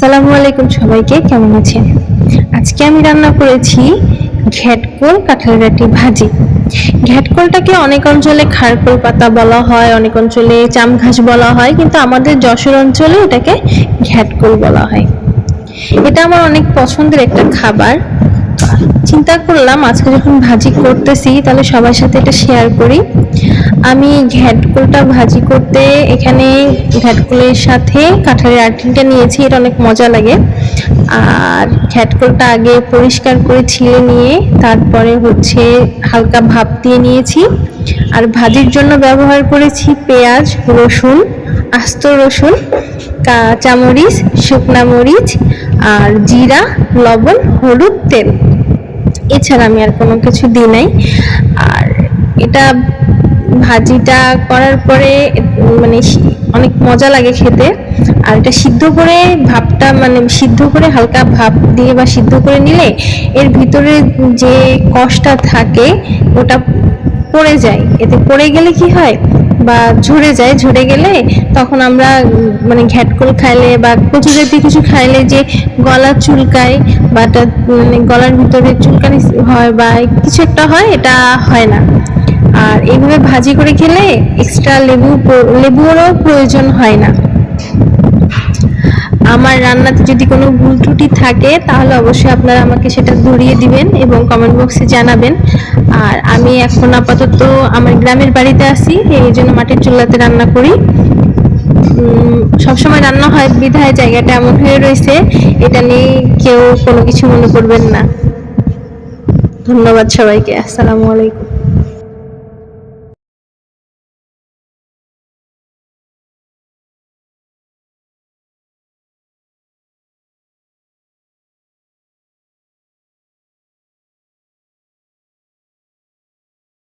আসসালামু আলাইকুম সবাইকে, কেমন আছেন? আজকে আমি রান্না করেছি ঘ্যাটকোল কাঁঠালের একটি ভাজি। ঘ্যাটকোলটাকে অনেক অঞ্চলে খারকোল পাতা বলা হয়, অনেক অঞ্চলে চামঘাস বলা হয়, কিন্তু আমাদের যশোর অঞ্চলে এটাকে ঘ্যাটকোল বলা হয়। এটা আমার অনেক পছন্দের একটা খাবার। চিন্তা করলাম, আজকে যখন ভাজি করতেছি, তাহলে সবার সাথে এটা শেয়ার করি। আমি ঘ্যাটকুলটা ভাজি করতে এখানে ঘ্যাটকুলের সাথে কাঁঠালের আটিনটা নিয়েছি, এটা অনেক মজা লাগে। আর ঘ্যাটকুলটা আগে পরিষ্কার করে ছিলে নিয়ে তারপরে হচ্ছে হালকা ভাপ দিয়ে নিয়েছি। আর ভাজির জন্য ব্যবহার করেছি পেঁয়াজ, রসুন, আস্ত রসুন কাঁচামরিচ শুকনা মরিচ আর জিরা, লবণ, হলুদ, তেল। এছাড়া আমি আর কোনো কিছু দিই নাই। আর এটা ভাজিটা করার পরে মানে অনেক মজা লাগে খেতে। আর এটা সিদ্ধ করে ভাপটা মানে সিদ্ধ করে হালকা ভাপ দিয়ে বা সিদ্ধ করে নিলে এর ভিতরে যে কষটা থাকে, ওটা পড়ে যায়। এতে পড়ে গেলে কি হয়? বা ঝরে যায়। ঝরে গেলে তখন আমরা মানে ঘ্যাটকল খাইলে বা কচু জাতীয় কিছু খাইলে যে গলা চুলকায় বা মানে গলার ভিতরে চুলকানি হয় বা কিছু একটা হয়, এটা হয় না। আর এইভাবে ভাজি করে খেলে এক্সট্রা লেবু লেবুরও প্রয়োজন হয় না। আমার রান্নাতে যদি কোনো ভুল ত্রুটি থাকে, তাহলে অবশ্যই আপনারা আমাকে সেটা ধরিয়ে দিবেন এবং কমেন্ট বক্সে জানাবেন। আর আমি এখন আপাতত আমার গ্রামের বাড়িতে আছি, এই জন্য মাটির চুলাতে রান্না করি। সবসময় রান্না হয়, বিধায় জায়গাটা এমন হয়ে রয়েছে, এটা নিয়ে কেউ কোনো কিছু মনে করবেন না। ধন্যবাদ সবাইকে, আসসালামু আলাইকুম।